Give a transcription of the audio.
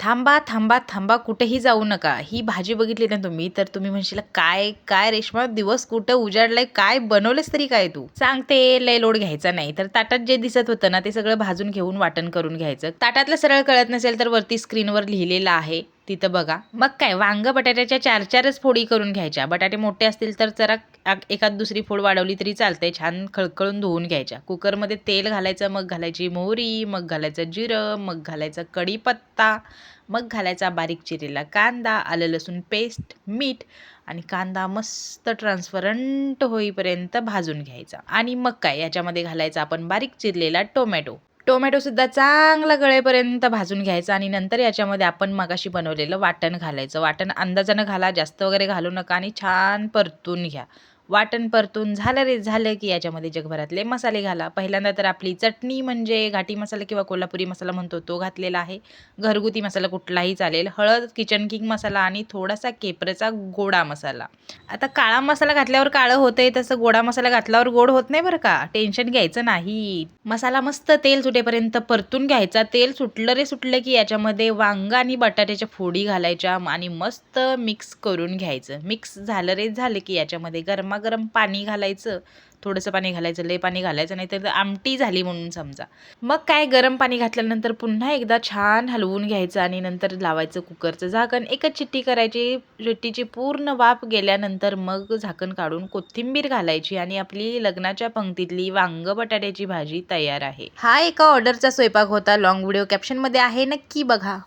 थांबा थांबा थांबा कुठेही जाऊ नका. ही भाजी बघितली ना तुम्ही तर तुम्ही म्हणशील काय काय रेश्मा दिवस कुठं उजाडलाय काय बनवलेस तरी काय तू? सांगते लय लोड घ्यायचा नाही. तर ताटात जे दिसत होतं ना ते सगळं भाजून घेऊन वाटण करून घ्यायचं. ताटातलं सरळ कळत नसेल तर वरती स्क्रीनवर लिहिलेलं आहे. तिथं बघा. मग काय वांगं बटाट्याच्या चार चारच फोडी करून घ्यायच्या. बटाटे मोठे असतील तर जरा एखाद दुसरी फोड वाढवली तरी चालते छान खळखळून धुवून घ्यायच्या. कुकरमध्ये तेल घालायचं मग घालायची मोहरी मग घालायचं जिरं मग घालायचं कढीपत्ता मग घालायचा बारीक चिरेला कांदा आलं लसूण पेस्ट मीठ आणि कांदा मस्त ट्रान्सपरंट होईपर्यंत भाजून घ्यायचा. आणि मग काय याच्यामध्ये घालायचा आपण बारीक चिरलेला टोमॅटो. टोमॅटो सुद्धा चांगला गळेपर्यंत भाजून घ्यायचा आणि नंतर याच्यामध्ये आपण मगाशी बनवलेलं वाटण घालायचं. वाटण अंदाजानं घाला जास्त वगैरे घालू नका आणि छान परतून घ्या. वाटण परतून झालं रे झालं की याच्यामध्ये जगभरातले मसाले घाला. पहिल्यांदा तर आपली चटणी म्हणजे घाटी मसाला किंवा कोल्हापुरी मसाला म्हणतो तो घातलेला आहे. घरगुती मसाला कुठलाही चालेल. हळद किचन किंग मसाला आणि थोडासा केपरेचा गोडा मसाला. आता काळा मसाला घातल्यावर काळं होतंय तसं गोडा मसाला घातल्यावर गोड होत नाही बरं का? टेन्शन घ्यायचं नाही. मसाला मस्त तेल सुटेपर्यंत परतून घ्यायचा. तेल सुटलं रे सुटलं की याच्यामध्ये वांग आणि बटाट्याच्या फोडी घालायच्या आणि मस्त मिक्स करून घ्यायचं. मिक्स झालं रे झालं की याच्यामध्ये गरमा गरमागरम पाणी घालायचं थोडंसं पाणी घालायचं लय पाणी घालायचं नाही तर आमटी झाली म्हणून समजा. मग काय गरम पाणी घातल्यानंतर पुन्हा एकदा छान हलवून घ्यायचं आणि नंतर लावायचं कुकरचं झाकण. एकच चिट्टी करायची चिट्टीची पूर्ण वाफ गेल्यानंतर मग झाकण काढून कोथिंबीर घालायची आणि आपली लग्नाच्या पंक्तीतली वांग बटाट्याची भाजी तयार आहे. हा एका ऑर्डरचा स्वयंपाक होता. लॉंग व्हिडिओ कॅप्शनमध्ये आहे. नक्की बघा.